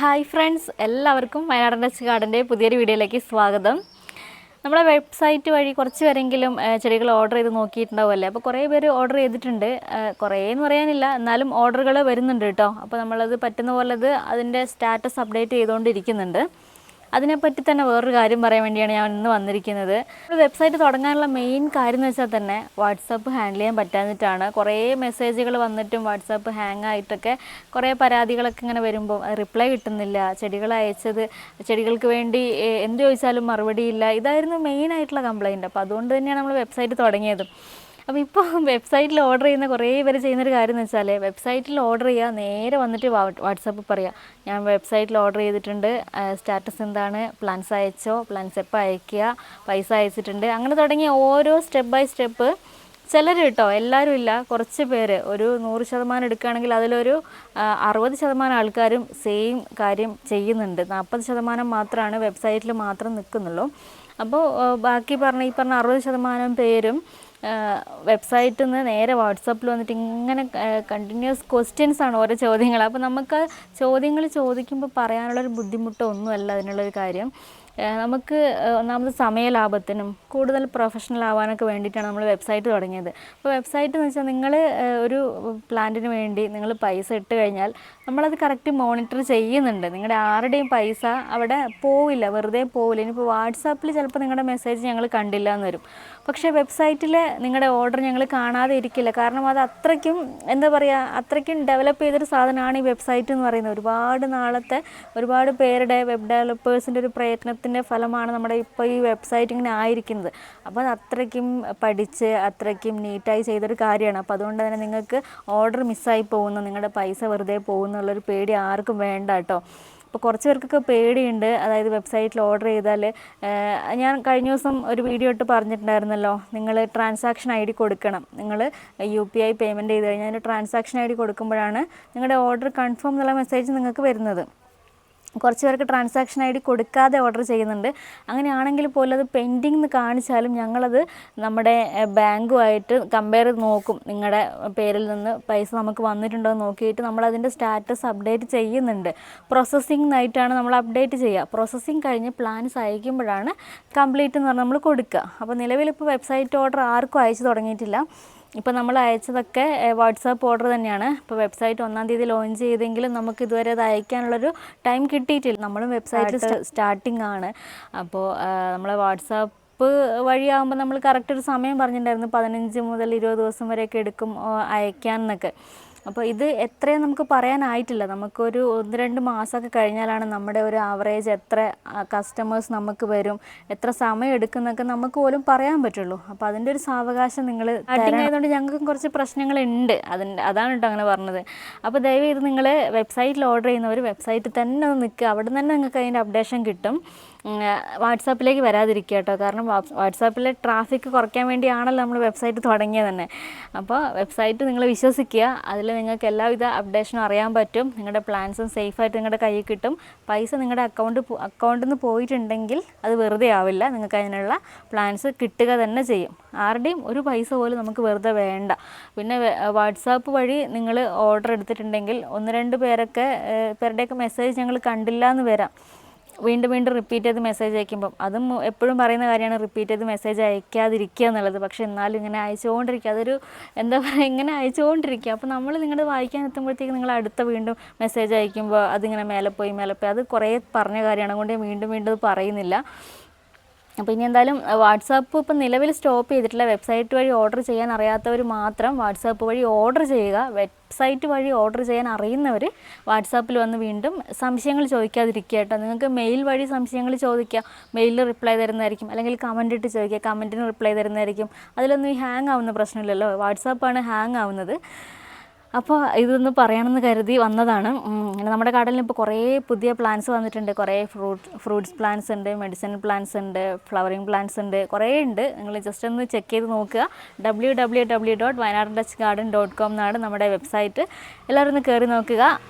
Hi friends എല്ലാവർക്കും വയനാടൻ touch ഗാർഡന്റെ പുതിയൊരു വീഡിയോയിലേക്ക് സ്വാഗതം. നമ്മളെ വെബ്സൈറ്റ് വഴി കുറച്ച് പേരെങ്കിലും ചെടികൾ ഓർഡർ ചെയ്ത് നോക്കിയിട്ടുണ്ടാവുമല്ലേ? അപ്പോൾ കുറേ പേര് ഓർഡർ ചെയ്തിട്ടുണ്ട്. കുറേ എന്ന് പറയാനില്ല എന്നാലും ഓർഡറുകൾ വരുന്നുണ്ട് കേട്ടോ. അപ്പോൾ നമ്മളത് പറ്റുന്ന പോലെ അത് അതിന്റെ സ്റ്റാറ്റസ് അപ്ഡേറ്റ് ചെയ്തുകൊണ്ടിരിക്കുന്നുണ്ട്. അതിനെപ്പറ്റി തന്നെ വേറൊരു കാര്യം പറയാൻ വേണ്ടിയാണ് ഞാൻ ഇന്ന് വന്നിരിക്കുന്നത്. വെബ്സൈറ്റ് തുടങ്ങാനുള്ള മെയിൻ കാര്യം എന്ന് വെച്ചാൽ തന്നെ വാട്സാപ്പ് ഹാൻഡിൽ ചെയ്യാൻ പറ്റാഞ്ഞിട്ടാണ്. കുറേ മെസ്സേജുകൾ വന്നിട്ടും വാട്സാപ്പ് ഹാങ് ആയിട്ടൊക്കെ കുറേ പരാതികളൊക്കെ ഇങ്ങനെ വരുമ്പോൾ റിപ്ലൈ കിട്ടുന്നില്ല. ചെടികൾ അയച്ചത് ചെടികൾക്ക് വേണ്ടി എന്ത് ചോദിച്ചാലും മറുപടിയില്ല. ഇതായിരുന്നു മെയിൻ ആയിട്ടുള്ള കംപ്ലൈന്റ് അപ്പോൾ അതുകൊണ്ട് തന്നെയാണ് നമ്മൾ വെബ്സൈറ്റ് തുടങ്ങിയത്. അപ്പോൾ ഇപ്പോൾ വെബ്സൈറ്റിൽ ഓർഡർ ചെയ്യുന്ന കുറേ പേര് ചെയ്യുന്നൊരു കാര്യം എന്ന് വെച്ചാൽ വെബ്സൈറ്റിൽ ഓർഡർ ചെയ്യുക നേരെ വന്നിട്ട് വാട്സപ്പ് പറയുക ഞാൻ വെബ്സൈറ്റിൽ ഓർഡർ ചെയ്തിട്ടുണ്ട്. സ്റ്റാറ്റസ് എന്താണ്? പ്ലാൻസ് അയച്ചോ? പ്ലാൻസ് എപ്പോൾ അയക്കുക പൈസ അയച്ചിട്ടുണ്ട്. അങ്ങനെ തുടങ്ങിയ ഓരോ സ്റ്റെപ്പ് ബൈ സ്റ്റെപ്പ് ചിലർ കേട്ടോ എല്ലാവരും ഇല്ല. കുറച്ച് പേര് ഒരു നൂറ് ശതമാനം എടുക്കുകയാണെങ്കിൽ അതിലൊരു അറുപത് ശതമാനം ആൾക്കാരും സെയിം കാര്യം ചെയ്യുന്നുണ്ട്. നാൽപ്പത് ശതമാനം മാത്രമാണ് വെബ്സൈറ്റിൽ മാത്രം നിൽക്കുന്നുള്ളൂ. അപ്പോൾ ബാക്കി പറഞ്ഞ ഈ പറഞ്ഞ അറുപത് ശതമാനം പേരും വെബ്സൈറ്റിൽ നിന്ന് നേരെ വാട്സപ്പിൽ വന്നിട്ട് ഇങ്ങനെ കണ്ടിന്യൂസ് ക്വസ്റ്റ്യൻസ് ആണ് ഓരോ ചോദ്യങ്ങൾ അപ്പോൾ നമുക്ക് ചോദ്യങ്ങൾ ചോദിക്കുമ്പോൾ പറയാനുള്ളൊരു ബുദ്ധിമുട്ടോ ഒന്നുമല്ല അതിനുള്ളൊരു കാര്യം. നമുക്ക് ഒന്നാമത് സമയലാഭത്തിനും കൂടുതൽ പ്രൊഫഷണൽ ആവാനൊക്കെ വേണ്ടിയിട്ടാണ് നമ്മൾ വെബ്സൈറ്റ് തുടങ്ങിയത്. അപ്പോൾ വെബ്സൈറ്റ് എന്ന് വെച്ചാൽ നിങ്ങൾ ഒരു പ്ലാന്റിന് വേണ്ടി നിങ്ങൾ പൈസ ഇട്ട് കഴിഞ്ഞാൽ നമ്മളത് കറക്റ്റ് മോണിറ്റർ ചെയ്യുന്നുണ്ട്. നിങ്ങളുടെ ആരുടെയും പൈസ അവിടെ പോവില്ല. വെറുതെ പോവില്ല. ഇനിയിപ്പോൾ വാട്സാപ്പിൽ ചിലപ്പോൾ നിങ്ങളുടെ മെസ്സേജ് ഞങ്ങൾ കണ്ടില്ല എന്ന് വരും. പക്ഷേ വെബ്സൈറ്റിൽ നിങ്ങളുടെ ഓർഡർ ഞങ്ങൾ കാണാതെ ഇരിക്കില്ല. കാരണം അത് അത്രയ്ക്കും എന്താ പറയുക അത്രയ്ക്കും ഡെവലപ്പ് ചെയ്തൊരു സാധനമാണ് ഈ വെബ്സൈറ്റ് എന്ന് പറയുന്നത്. ഒരുപാട് നാളത്തെ ഒരുപാട് പേരുടെ വെബ് ഡെവലപ്പേഴ്സിന്റെ ഒരു പ്രയത്നത്തിന്റെ ഫലമാണ് നമ്മുടെ ഇപ്പോൾ ഈ വെബ്സൈറ്റ് ഇങ്ങനെ ആയിരിക്കുന്നത്. അപ്പോൾ അത് അത്രയ്ക്കും പഠിച്ച് അത്രയ്ക്കും നീറ്റായി ചെയ്തൊരു കാര്യമാണ്. അപ്പോൾ അതുകൊണ്ട് തന്നെ നിങ്ങൾക്ക് ഓർഡർ മിസ്സായി പോകുന്നു. നിങ്ങളുടെ പൈസ വെറുതെ പോകുന്നുള്ളൊരു പേടി ആർക്കും വേണ്ട കേട്ടോ. അപ്പോൾ കുറച്ച് പേർക്കൊക്കെ പേടിയുണ്ട്. അതായത് വെബ്സൈറ്റിൽ ഓർഡർ ചെയ്താൽ ഞാൻ കഴിഞ്ഞ ദിവസം ഒരു വീഡിയോ ഇട്ട് പറഞ്ഞിട്ടുണ്ടായിരുന്നല്ലോ. നിങ്ങൾ ട്രാൻസാക്ഷൻ ഐ ഡി കൊടുക്കണം. നിങ്ങൾ യു പി ഐ പേയ്മെന്റ് ചെയ്ത് കഴിഞ്ഞാൽ ട്രാൻസാക്ഷൻ ഐ ഡി കൊടുക്കുമ്പോഴാണ് നിങ്ങളുടെ ഓർഡർ കൺഫേം എന്നുള്ള മെസ്സേജ് നിങ്ങൾക്ക് വരുന്നത്. കുറച്ച് പേർക്ക് ട്രാൻസാക്ഷൻ ഐ ഡി കൊടുക്കാതെ ഓർഡർ ചെയ്യുന്നുണ്ട്. അങ്ങനെയാണെങ്കിൽ പോലും അത് പെൻഡിങ് എന്ന് കാണിച്ചാലും ഞങ്ങളത് നമ്മുടെ ബാങ്കുമായിട്ട് കമ്പയർ ചെയ്ത് നോക്കും. നിങ്ങളുടെ പേരിൽ നിന്ന് പൈസ നമുക്ക് വന്നിട്ടുണ്ടോ എന്ന് നോക്കിയിട്ട് നമ്മൾ അതിന്റെ സ്റ്റാറ്റസ് അപ്ഡേറ്റ് ചെയ്യുന്നുണ്ട് പ്രോസസ്സിംഗ് ആയിട്ടാണ് നമ്മൾ അപ്ഡേറ്റ് ചെയ്യുക. പ്രോസസ്സിംഗ് കഴിഞ്ഞ് പ്ലാൻസ് അയക്കുമ്പോഴാണ് കംപ്ലീറ്റ് എന്ന് പറഞ്ഞാൽ നമ്മൾ കൊടുക്കുക. അപ്പോൾ നിലവിലിപ്പോൾ വെബ്സൈറ്റ് ഓർഡർ ആർക്കും അയച്ചു തുടങ്ങിയിട്ടില്ല. ഇപ്പോൾ നമ്മൾ അയച്ചതൊക്കെ വാട്സാപ്പ് ഓർഡർ തന്നെയാണ്. ഇപ്പോൾ വെബ്സൈറ്റ് ഒന്നാം തീയതി ലോഞ്ച് ചെയ്തെങ്കിലും നമുക്ക് ഇതുവരെ അത് അയക്കാനുള്ളൊരു ടൈം കിട്ടിയിട്ടില്ല. നമ്മളും വെബ്സൈറ്റ് സ്റ്റാർട്ടിംഗ് ആണ്. അപ്പോൾ നമ്മളെ വാട്സാപ്പ് വഴിയാകുമ്പോൾ നമ്മൾ കറക്റ്റ് ഒരു സമയം പറഞ്ഞിട്ടുണ്ടായിരുന്നു. പതിനഞ്ച് മുതൽ ഇരുപത് ദിവസം വരെയൊക്കെ എടുക്കും അയക്കാൻ എന്നൊക്കെ അപ്പോൾ ഇത് എത്രയും നമുക്ക് പറയാനായിട്ടില്ല. നമുക്കൊരു ഒന്ന് രണ്ട് മാസമൊക്കെ കഴിഞ്ഞാലാണ് നമ്മുടെ ഒരു ആവറേജ് എത്ര കസ്റ്റമേഴ്സ് നമുക്ക് വരും എത്ര സമയം എടുക്കുന്നൊക്കെ നമുക്ക് പോലും പറയാൻ പറ്റുള്ളൂ. അപ്പോൾ അതിന്റെ ഒരു സാവകാശം നിങ്ങൾ സ്റ്റാർട്ടിങ് ആയതുകൊണ്ട് ഞങ്ങൾക്കും കുറച്ച് പ്രശ്നങ്ങളുണ്ട്. അതിന്റെ അതാണ് കേട്ടോ അങ്ങനെ പറഞ്ഞത്. അപ്പോൾ ദയവ് ഇത് നിങ്ങൾ വെബ്സൈറ്റിൽ ഓർഡർ ചെയ്യുന്നവർ വെബ്സൈറ്റിൽ തന്നെ നിൽക്കുക അവിടെ നിന്ന് തന്നെ നിങ്ങൾക്ക് അതിന്റെ അപ്ഡേഷൻ കിട്ടും. വാട്സാപ്പിലേക്ക് വരാതിരിക്കുക കേട്ടോ. കാരണം വാട്സ്- വാട്സാപ്പിലെ ട്രാഫിക് കുറയ്ക്കാൻ വേണ്ടിയാണല്ലോ നമ്മൾ വെബ്സൈറ്റ് തുടങ്ങിയത് തന്നെ. അപ്പോൾ വെബ്സൈറ്റ് നിങ്ങൾ വിശ്വസിക്കുക. അതിൽ നിങ്ങൾക്ക് എല്ലാവിധ അപ്ഡേഷനും അറിയാൻ പറ്റും. നിങ്ങളുടെ പ്ലാൻസും സേഫായിട്ട് നിങ്ങളുടെ കയ്യിൽ കിട്ടും. പൈസ നിങ്ങളുടെ അക്കൗണ്ട് അക്കൗണ്ടിൽ നിന്ന് പോയിട്ടുണ്ടെങ്കിൽ അത് വെറുതെ ആവില്ല. നിങ്ങൾക്ക് അതിനുള്ള പ്ലാൻസ് കിട്ടുക തന്നെ ചെയ്യും. ആരുടെയും ഒരു പൈസ പോലും നമുക്ക് വെറുതെ വേണ്ട. പിന്നെ വാട്സാപ്പ് വഴി നിങ്ങൾ ഓർഡർ എടുത്തിട്ടുണ്ടെങ്കിൽ ഒന്ന് രണ്ട് പേരൊക്കെ പേരുടെയൊക്കെ മെസ്സേജ് ഞങ്ങൾ കണ്ടില്ല എന്ന് വരാം. വീണ്ടും വീണ്ടും റിപ്പീറ്റ് ചെയ്ത് മെസ്സേജ് അയക്കുമ്പം. അതും എപ്പോഴും പറയുന്ന കാര്യമാണ് റിപ്പീറ്റ് ചെയ്ത് മെസ്സേജ് അയക്കാതിരിക്കുക എന്നുള്ളത്. പക്ഷേ എന്നാലും ഇങ്ങനെ അയച്ചുകൊണ്ടിരിക്കുക. അതൊരു എന്താ പറയുക ഇങ്ങനെ അയച്ചുകൊണ്ടിരിക്കുക. അപ്പോൾ നമ്മൾ നിങ്ങളുടെ വായിക്കാൻ എത്തുമ്പോഴത്തേക്ക് നിങ്ങൾ അടുത്ത വീണ്ടും മെസ്സേജ് അയക്കുമ്പോൾ അതിങ്ങനെ മേലെ പോയി മേലെ പോയി. അത് കുറേ പറഞ്ഞ കാര്യമാണ്. അതുകൊണ്ട് വീണ്ടും വീണ്ടും പറയുന്നില്ല. അപ്പോൾ ഇനി എന്തായാലും വാട്സാപ്പ് ഇപ്പം നിലവിൽ സ്റ്റോപ്പ് ചെയ്തിട്ടില്ല. വെബ്സൈറ്റ് വഴി ഓർഡർ ചെയ്യാൻ അറിയാത്തവർ മാത്രം വാട്സാപ്പ് വഴി ഓർഡർ ചെയ്യുക. വെബ്സൈറ്റ് വഴി ഓർഡർ ചെയ്യാൻ അറിയുന്നവർ വാട്സാപ്പിൽ വന്ന് വീണ്ടും സംശയങ്ങൾ ചോദിക്കാതിരിക്കുക കേട്ടോ. നിങ്ങൾക്ക് മെയിൽ വഴി സംശയങ്ങൾ ചോദിക്കുക. മെയിലിൽ റിപ്ലൈ തരുന്നതായിരിക്കും. അല്ലെങ്കിൽ കമന്റ് ഇട്ട് ചോദിക്കുക. കമന്റിന് റിപ്ലൈ തരുന്നതായിരിക്കും. അതിലൊന്നും ഈ ഹാങ് ആവുന്ന പ്രശ്നമില്ലല്ലോ. വാട്സാപ്പാണ് ഹാങ് ആവുന്നത്. അപ്പോൾ ഇതൊന്ന് പറയണമെന്ന് കരുതി വന്നതാണ്. നമ്മുടെ കടലിൽ ഇപ്പോൾ കുറേ പുതിയ പ്ലാന്റ്സ് വന്നിട്ടുണ്ട്. കുറേ ഫ്രൂട്ട് ഫ്രൂട്ട്സ് പ്ലാന്റ്സ് ഉണ്ട് മെഡിസിൻ പ്ലാന്റ്സ് ഉണ്ട് ഫ്ലവറിങ് പ്ലാന്റ്സ് ഉണ്ട് കുറേ ഉണ്ട്. നിങ്ങൾ ജസ്റ്റ് ഒന്ന് ചെക്ക് ചെയ്ത് നോക്കുക. W W W dot Wayanad Dutch garden dot com എന്നാണ് നമ്മുടെ വെബ്സൈറ്റ് എല്ലാവരും ഒന്ന് കയറി നോക്കുക.